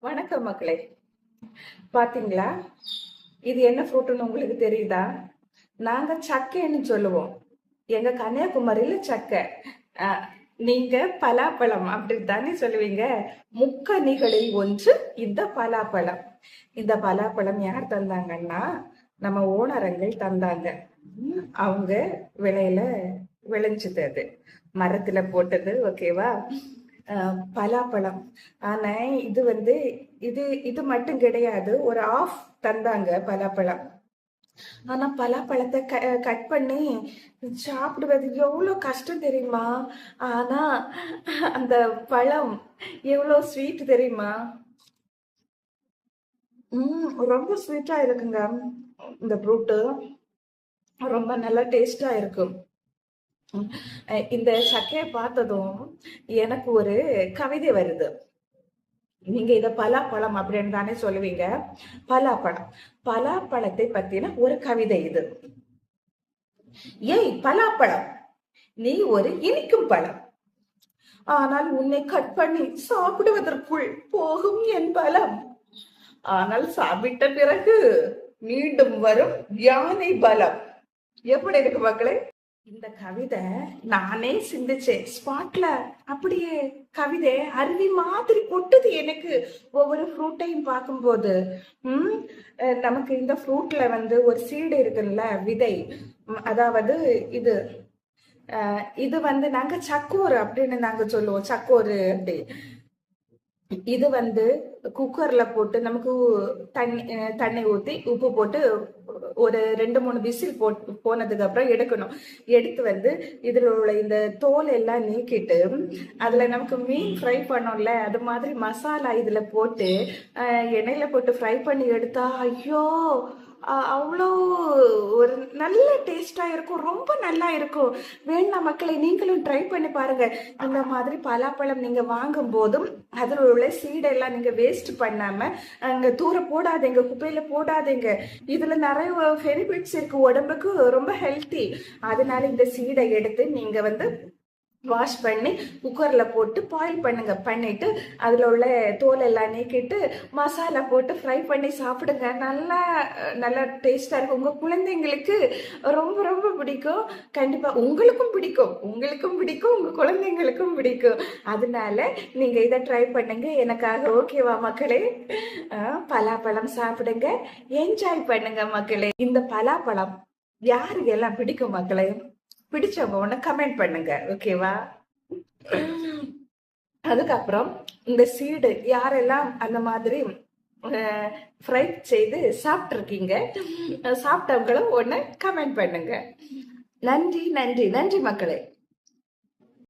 வணக்கம் மக்களே. பாத்தீங்களா? இது என்ன ஃப்ரூட்டுன்னு உங்களுக்கு தெரியுதா? நாங்க சக்கைன்னு சொல்லுவோம். எங்க கன்னியாகுமரியில சக்கை. நீங்க பலாப்பழம் அப்படி தானே சொல்லுவீங்க. முக்கணிகளில் ஒன்று இந்த பலாப்பழம். இந்த பலாப்பழம் யார் தந்தாங்கன்னா நம்ம ஓனரங்கள் தந்தாங்க. அவங்க விலையில விளைஞ்சது அது. மரத்துல போட்டது ஓகேவா பலாப்பழம். ஆனா இது வந்து இது இது மட்டும் கிடையாது. ஒரு ஆஃப் தந்தாங்க பலாப்பழம். ஆனா பலாப்பழத்தை க கட் பண்ணி சாப்பிடுவது எவ்வளோ கஷ்டம் தெரியுமா? ஆனா அந்த பழம் எவ்வளோ ஸ்வீட் தெரியுமா? ம் ரொம்ப ஸ்வீட்டா இருக்குங்க. இந்த ஃப்ரூட்டு ரொம்ப நல்லா டேஸ்டா இருக்கும். இந்த சக்கையை பார்த்ததும் எனக்கு ஒரு கவிதை வருது. நீங்க இத பலாப்பழம் அப்படின்னு தானே சொல்லுவீங்க. பலாப்பழம். பலாப்பழத்தை பத்தின ஒரு கவிதை இது. ஏய் பலாப்பழம். நீ ஒரு இனிக்கும் பழம். ஆனால் உன்னை கட் பண்ணி சாப்பிடுவதற்குள் போகும் என் பலம். ஆனால் சாப்பிட்ட பிறகு மீண்டும் வரும் யானை பலம். எப்படி இருக்கு மக்களே? இந்த கவிதை நானே சிந்திச்சேன். ஸ்பாட்ல அப்படியே கவிதை அருவி மாதிரி கொட்டுது எனக்கு. ஒவ்வொரு ஃப்ரூட்டையும் பார்க்கும்போது ம் நமக்கு இந்த ஃப்ரூட்ல வந்து ஒரு சீடு இருக்குல்ல விதை. அதாவது இது இது வந்து நாங்க சக்கோரு அப்படின்னு நாங்க சொல்லுவோம். சக்கோரு அப்படி. இது வந்து குக்கர்ல போட்டு நமக்கு தண்ணி தண்ணி ஊத்தி உப்பு போட்டு ஒரு ரெண்டு மூணு விசில் போ போனதுக்கு அப்புறம் எடுக்கணும். எடுத்து வந்து இதில் உள்ள இந்த தோல் எல்லாம் நீக்கிட்டு அதில் நமக்கு மீன் ஃப்ரை பண்ணோம்ல அது மாதிரி மசாலா இதில் போட்டு எண்ணெயில் போட்டு ஃப்ரை பண்ணி எடுத்தா ஐயோ அவ்வளோ ஒரு நல்ல டேஸ்டா இருக்கும் ரொம்ப நல்லா இருக்கும். வேணா மக்களை நீங்களும் ட்ரை பண்ணி பாருங்க. இந்த மாதிரி பலாப்பழம் நீங்க வாங்கும் போதும் அதில் உள்ள சீடெல்லாம் நீங்க வேஸ்ட் பண்ணாம அங்க தூர போடாதீங்க குப்பையில போடாதீங்க. இதுல நிறைய பெனிஃபிட்ஸ் இருக்கு உடம்புக்கு ரொம்ப ஹெல்த்தி அதனால இந்த சீடை எடுத்து நீங்க வந்து வாஷ் பண்ணி குக்கரில் போட்டு பாயில் பண்ணுங்க. பண்ணிட்டு அதில் உள்ள தோல் எல்லாம் நீக்கிட்டு மசாலா போட்டு ஃப்ரை பண்ணி சாப்பிடுங்க. நல்லா நல்லா டேஸ்ட்டாக இருக்கும். உங்கள் குழந்தைங்களுக்கு ரொம்ப ரொம்ப பிடிக்கும். கண்டிப்பாக உங்களுக்கும் பிடிக்கும். உங்களுக்கும் பிடிக்கும். உங்கள் குழந்தைங்களுக்கும் பிடிக்கும். அதனால நீங்கள் இதை ட்ரை பண்ணுங்க. எனக்காக ஓகேவா மக்களே? பலாப்பழம் சாப்பிடுங்க. என்ஜாய் பண்ணுங்க மக்களே. இந்த பலாப்பழம் யாருக்கு எல்லாம் பிடிக்கும் மக்களே? பிடிச்சவங்க ஒன்று கமெண்ட் பண்ணுங்க ஓகேவா அதுக்கப்புறம் இந்த சீடு யாரெல்லாம் அந்த மாதிரி ஃப்ரை செய்து சாப்பிட்ருக்கீங்க சாப்பிட்டவங்களும் ஒன்று கமெண்ட் பண்ணுங்க. நன்றி நன்றி நன்றி மக்களே.